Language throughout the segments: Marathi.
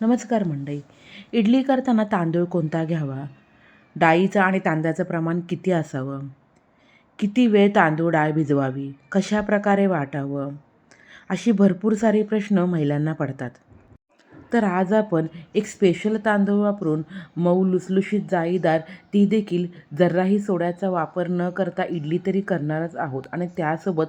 नमस्कार मंडई इडली करताना तांदूळ कोणता घ्यावा? डाळीचं आणि तांदळाचं प्रमाण किती असावं? किती वेळ तांदूळ डाळ भिजवावी? कशा प्रकारे वाटावं? अशी भरपूर सारे प्रश्न महिलांना पडतात. तर आज आपण एक स्पेशल तांदूळ वापरून मऊ लुसलुशीत जाळीदार ती देखील जराही सोड्याचा वापर न करता इडली तरी करणारच आहोत. आणि त्यासोबत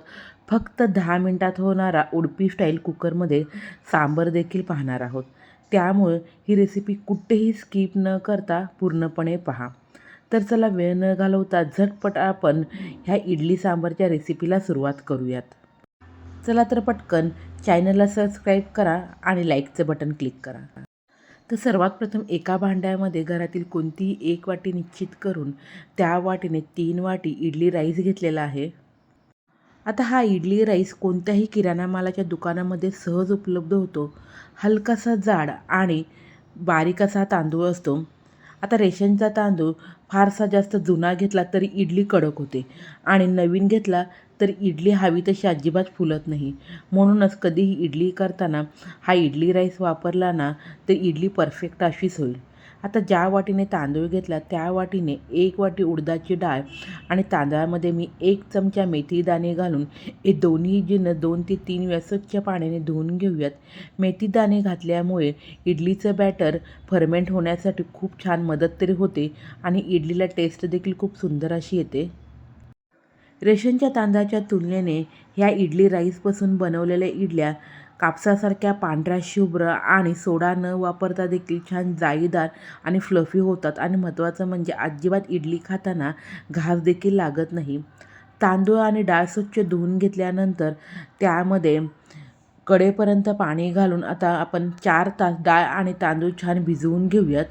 फक्त दहा मिनटात होणारा उडपी स्टाईल कुकरमध्ये सांबर देखील पाहणार आहोत. त्यामुळं ही रेसिपी कुठेही स्किप न करता पूर्णपणे पहा. तर चला वेळ न घालवता झटपट आपण ह्या इडली सांबारच्या रेसिपीला सुरुवात करूयात. चला तर पटकन चॅनलला सबस्क्राईब करा आणि लाईकचं बटन क्लिक करा. तर सर्वात प्रथम एका भांड्यामध्ये घरातील कोणतीही एक वाटी निश्चित करून त्या वाटीने तीन वाटी इडली राईस घेतलेला आहे. आता हा इडली राईस कोणत्याही किराणा मालाच्या दुकानामध्ये सहज उपलब्ध होतो. हलकासा जाड आणि बारीक असा तांदूळ असतो. आता रेशनचा तांदूळ फारसा जास्त जुना घेतला तरी इडली कडक होते आणि नवीन घेतला तर इडली हवी तशी अजिबात फुलत नाही. म्हणूनच कधीही इडली करताना हा इडली राईस वापरला ना तर इडली परफेक्ट अशीच होईल. आता ज्या वाटीने तांदूळ घेतला त्या वाटीने एक वाटी उडदाची डाळ आणि तांदळामध्ये मी एक चमचा मेथी दाणे घालून हे दोन्ही जिनं दोन ते तीन वेळा स्वच्छ पाण्याने धुवून घेऊयात. मेथी दाणे घातल्यामुळे इडलीचं बॅटर फर्मेंट होण्यासाठी खूप छान मदत तरी होते आणि इडलीला टेस्ट देखील खूप सुंदर अशी येते. रेशनच्या तांदळाच्या तुलनेने ह्या इडली राईसपासून बनवलेल्या इडल्या कापसासारख्या पांढऱ्या शुभ्र आणि सोडा न वापरता देखील छान जाळीदार आणि फ्लफी होतात. आणि महत्त्वाचं म्हणजे अजिबात इडली खाताना घास देखील लागत नाही. तांदूळ आणि डाळ स्वच्छ धुवून घेतल्यानंतर त्यामध्ये कडेपर्यंत पाणी घालून आता आपण चार तास डाळ आणि तांदूळ छान भिजवून घेऊयात.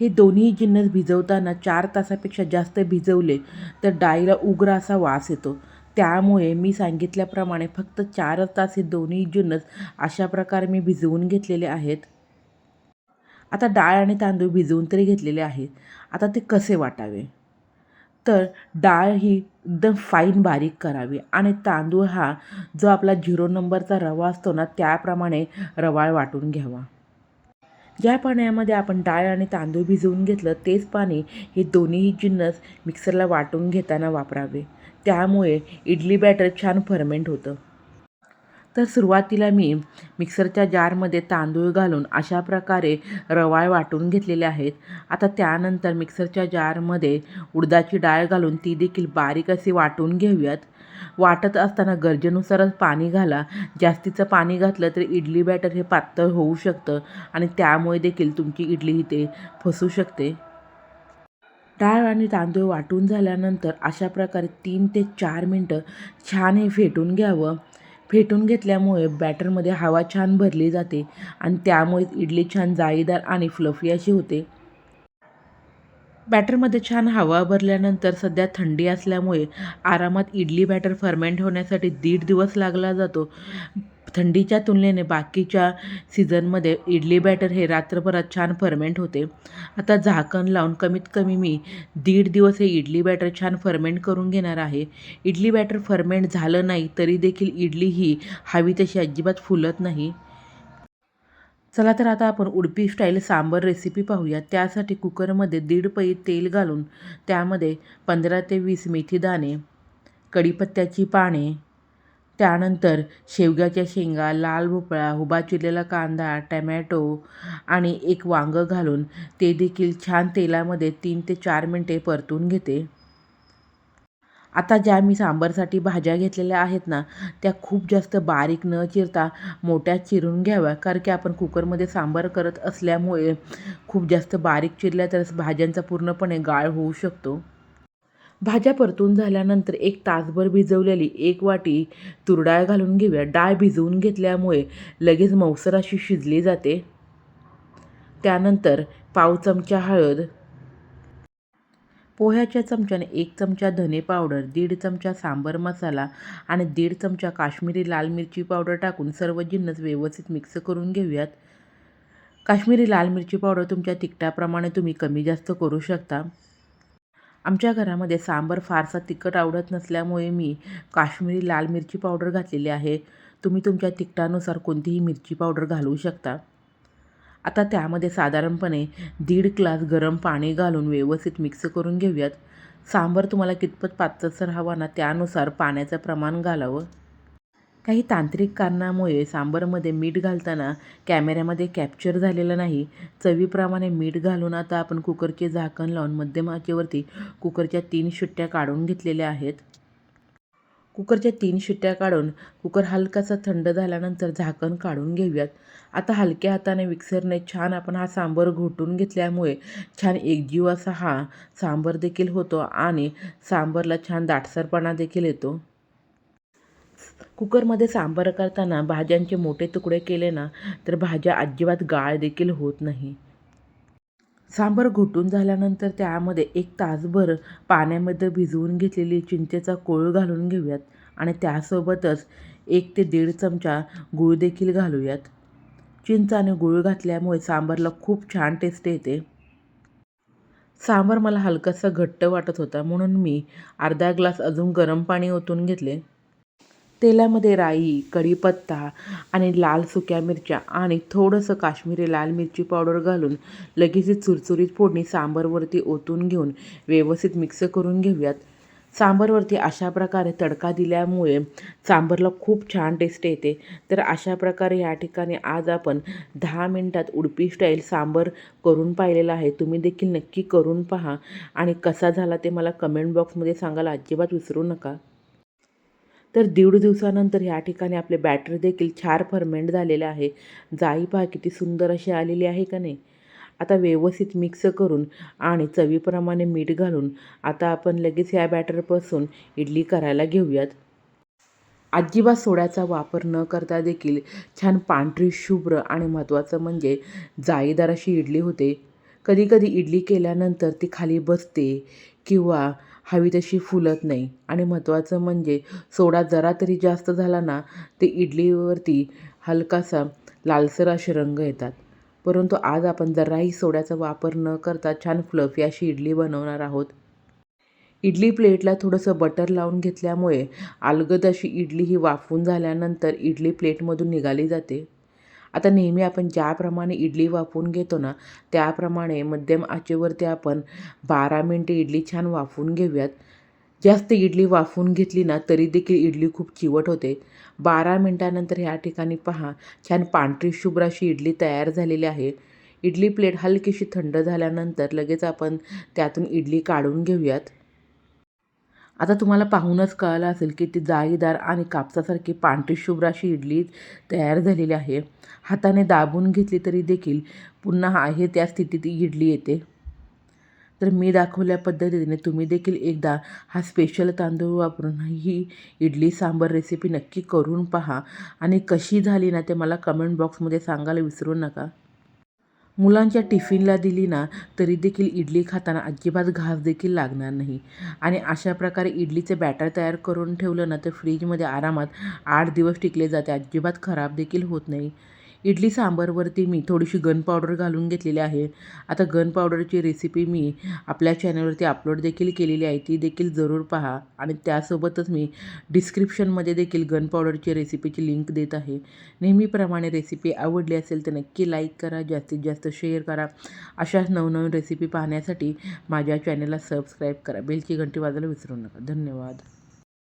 हे दोन्ही जिन्नस भिजवताना चार तासापेक्षा जास्त भिजवले तर डाळीला उग्र असा वास येतो. त्यामुळे मी सांगितल्याप्रमाणे फक्त चार तास हे दोन्ही जुनस अशा प्रकारे मी भिजवून घेतलेले आहेत. आता डाळ आणि तांदूळ भिजवून तरी घेतलेले आहेत. आता ते कसे वाटावे? तर डाळ ही एकदम फाईन बारीक करावी आणि तांदूळ हा जो आपला झिरो नंबरचा रवा असतो ना त्याप्रमाणे रवाळ वाटून घ्यावा. ज्या पाण्यामध्ये आपण डाळ आणि तांदूळ भिजवून घेतलं तेच पाणी हे दोन्हीही जिन्नस मिक्सरला वाटून घेताना वापरावे. त्यामुळे इडली बॅटर छान फर्मेंट होतं. तर सुरुवातीला मी मिक्सरच्या जारमध्ये तांदूळ घालून अशा प्रकारे रवाळ वाटून घेतलेले आहेत. आता त्यानंतर मिक्सरच्या जारमध्ये उडदाची डाळ घालून ती देखील बारीक अशी वाटून घेऊयात. वाटत असताना गरजेनुसारच पाणी घाला. जास्तीचं पाणी घातलं तर इडली बॅटर हे पातळ होऊ शकतं आणि त्यामुळे देखील तुमची इडली इथे फसू शकते. डाळ आणि तांदूळ वाटून झाल्यानंतर अशा प्रकारे तीन ते चार मिनटं छान हे फेटून घ्यावं. फेटून घेतल्यामुळे बॅटरमध्ये हवा छान भरली जाते आणि त्यामुळे इडली छान जाळीदार आणि फ्लफी अशी होते. बॅटरमध्ये छान हवा भरल्यानंतर सध्या थंडी असल्यामुळे आरामात इडली बॅटर फर्मेंट होण्यासाठी दीड दिवस लागला जातो. थंडीच्या तुलनेने बाकीच्या सीझनमध्ये इडली बॅटर हे रात्रभरात छान फर्मेंट होते. आता झाकण लावून कमीत कमी मी दीड दिवस हे इडली बॅटर छान फर्मेंट करून घेणार आहे. इडली बॅटर फर्मेंट झालं नाही तरी देखील इडली ही हवी तशी अजिबात फुलत नाही. चला तर आता आपण उडपी स्टाईल सांबर रेसिपी पाहूया. त्यासाठी कुकरमध्ये दीड पई तेल घालून त्यामध्ये पंधरा ते वीस मेथी दाणे कढीपत्त्याची पाने त्यानंतर शेवग्याच्या शेंगा लाल भोपळा उभा चिरलेला कांदा टमॅटो आणि एक वांगं घालून ते देखील छान तेलामध्ये तीन ते चार मिनटे परतून घेते. आता ज्या मी सांबारसाठी भाज्या घेतलेल्या आहेत ना त्या खूप जास्त बारीक न चिरता मोठ्या चिरून घ्याव्या कारण की आपण कुकरमध्ये सांबार करत असल्यामुळे खूप जास्त बारीक चिरल्या तर भाज्यांचा पूर्णपणे गाळ होऊ शकतो. भाज्या परतून झाल्यानंतर एक तासभर भिजवलेली एक वाटी तुरडाळ घालून घेऊया. डाळ भिजवून घेतल्यामुळे लगेच मौसर अशी शिजली जाते. त्यानंतर पाव चमचा हळद पोह्याच्या चमच्याने एक चमचा धने पावडर दीड चमचा सांबर मसाला आणि दीड चमचा काश्मीरी लाल मिरची पावडर टाकून सर्व जिन्नस व्यवस्थित मिक्स करून घेऊयात. काश्मीरी लाल मिरची पावडर तुमच्या तिखटाप्रमाणे तुम्ही कमी जास्त करू शकता. आमच्या घरामध्ये सांबर फारसा तिखट आवडत नसल्यामुळे मी काश्मीरी लाल मिरची पावडर घातलेली आहे. तुम्ही तुमच्या तिखटानुसार कोणतीही मिरची पावडर घालू शकता. आता त्यामध्ये साधारणपणे दीड ग्लास गरम पाणी घालून व्यवस्थित मिक्स करून घेऊयात. सांबार तुम्हाला कितपत पातळसर हवा ना त्यानुसार पाण्याचं प्रमाण घालावं. काही तांत्रिक कारणामुळे सांबरमध्ये मीठ घालताना कॅमेऱ्यामध्ये कॅप्चर झालेलं नाही. चवीप्रमाणे मीठ घालून आता आपण कुकरचे झाकण लावून मध्यम आचेवरती कुकरच्या तीन शिट्ट्या काढून घेतलेल्या आहेत. कुकरच्या तीन शिट्ट्या काढून कुकर हलकासा थंड झाल्यानंतर झाकण काढून घेऊयात. आता हलक्या हाताने मिक्सरने छान आपण हा सांबर घोटून घेतल्यामुळे छान एकजीव असा हा सांबार देखील होतो आणि सांबारला छान दाटसरपणा देखील येतो. कुकरमध्ये सांबार करताना भाज्यांचे मोठे तुकडे केले ना तर भाज्या अजिबात गाळ देखील होत नाही. सांबार घोटून झाल्यानंतर त्यामध्ये एक तासभर पाण्यामध्ये भिजवून घेतलेली चिंचेचा कोळ घालून घेऊयात आणि त्यासोबतच एक ते दीड चमचा गूळ देखील घालूयात. चिंच आणि गूळ घातल्यामुळे सांबारला खूप छान टेस्ट येते. सांबार मला हलकासा घट्ट वाटत होता म्हणून मी अर्धा ग्लास अजून गरम पाणी ओतून घेतले. तेलामध्ये राई कढीपत्ता आणि लाल सुक्या मिरच्या आणि थोडंसं काश्मीरी लाल मिरची पावडर घालून लगेच चुरचुरीत फोडणी सांबरवरती ओतून घेऊन व्यवस्थित मिक्स करून घेऊयात. सांबरवरती अशा प्रकारे तडका दिल्यामुळे सांबरला खूप छान टेस्ट येते. तर अशा प्रकारे या ठिकाणी आज आपण दहा मिनटात उडपी स्टाईल सांबर करून पाहिलेला आहे. तुम्ही देखील नक्की करून पहा. आणि कसा झाला ते मला कमेंट बॉक्समध्ये सांगायला अजिबात विसरू नका. तर दीड दिवसानंतर ह्या ठिकाणी आपले बॅटर देखील छान फर्मेंट झालेले आहे. जाई पहा किती सुंदर अशी आलेली आहे का नाही? आता व्यवस्थित मिक्स करून आणि चवीप्रमाणे मीठ घालून आता आपण लगेच या बॅटरपासून इडली करायला घेऊयात. अजिबात सोड्याचा वापर न करता देखील छान पांढरी शुभ्र आणि महत्त्वाचं म्हणजे जाळीदार अशी इडली होते. कधीकधी इडली केल्यानंतर ती खाली बसते किंवा हवी तशी फुलत नाही. आणि महत्त्वाचं म्हणजे सोडा जरा तरी जास्त झाला ना ते इडलीवरती हलकासा लालसर असे रंग येतात. परंतु आज आपण जराही सोड्याचा वापर न करता छान फ्लफी अशी इडली बनवणार आहोत. इडली प्लेटला थोडंसं बटर लावून घेतल्यामुळे अलगद अशी इडली ही वाफवून झाल्यानंतर इडली प्लेटमधून निघाली जाते. आता नेहमी आपण ज्याप्रमाणे इडली वाफवून घेतो ना त्याप्रमाणे मध्यम आचेवरती आपण बारा मिनटे इडली छान वाफवून घेऊयात. जास्त इडली वाफवून घेतली ना तरी देखील इडली खूप चिवट होते. बारा मिनटानंतर ह्या ठिकाणी पहा छान पांढरी शुभ्र अशी इडली तयार झालेली आहे. इडली प्लेट हलकीशी थंड झाल्यानंतर लगेच आपण त्यातून इडली काढून घेऊयात. आता तुम्हाला पाहूनच कळलं असेल की ती जाळीदार आणि कापसासारखी पांढरी शुभ्र अशी इडली तयार झालेली आहे. हाताने दाबून घेतली तरी देखील पुन्हा आहे त्या स्थितीत इडली येते. तर मी दाखवल्या पद्धतीने तुम्ही देखील एकदा हा स्पेशल तांदूळ वापरून ही इडली सांबर रेसिपी नक्की करून पहा. आणि कशी झाली ना ते मला कमेंट बॉक्समध्ये सांगायला विसरू नका. मुलांच्या टिफिनला दिली ना तरी देखील इडली खाताना अजिबात घास देखील लागणार नाही. आणि अशा प्रकारे इडलीचे बॅटर तयार करून ठेवलं ना तर फ्रीजमध्ये आरामात आठ दिवस टिकले जाते. अजिबात खराब देखील होत नाही. इडली सांबारवरती मी थोडीशी गन पावडर घालून घेतलेली आहे. आता गन पावडरची रेसिपी मी आपल्या चॅनलवरती अपलोड देखील केलेली आहे. ती देखील जरूर पहा. आणि त्यासोबतच मी डिस्क्रिप्शनमध्ये देखील गन पावडरची रेसिपीची लिंक देत आहे. नेहमीप्रमाणे रेसिपी आवडली असेल तर नक्की लाईक करा. जास्तीत जास्त शेअर करा. अशाच नवनवीन रेसिपी पाहण्यासाठी माझ्या चॅनलला सबस्क्राईब करा. बेलची घंटी वाजायला विसरू नका. धन्यवाद.